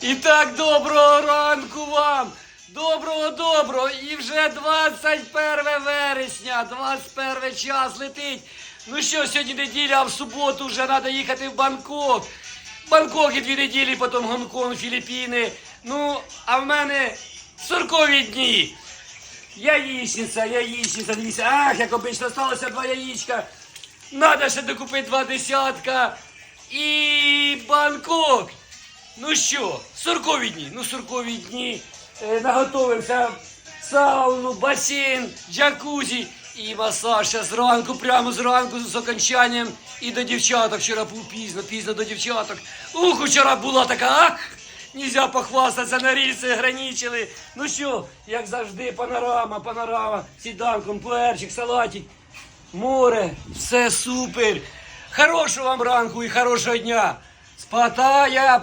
І так, доброго ранку вам! Доброго, доброго! І вже 21 вересня, 21 час летить. Ну що, сьогодні неділя, а в суботу вже треба їхати в Бангкок. Бангкок і дві неділі, потім Гонконг, Філіппіни. Ну, а в мене 40 дні. Яєчниця, яєчниця, дивіться, ах, як обично, сталося два яєчка. Надо ще докупити два десятка. І Бангкок. Ну що, соркові дні, ну соркові дні. Е, наготовився сауну, басейн, джакузі і масаж ще зранку, прямо зранку з окончанням і до дівчаток. Вчора був пізно, пізно до дівчаток. Ух, вчора була така, ах! Нельзя похвастатися, на рільси граничили. Ну що, як завжди, панорама, панорама, сіданком, пуерчик, салатик, море, все супер. Хорошого вам ранку і хорошого дня. Спатая!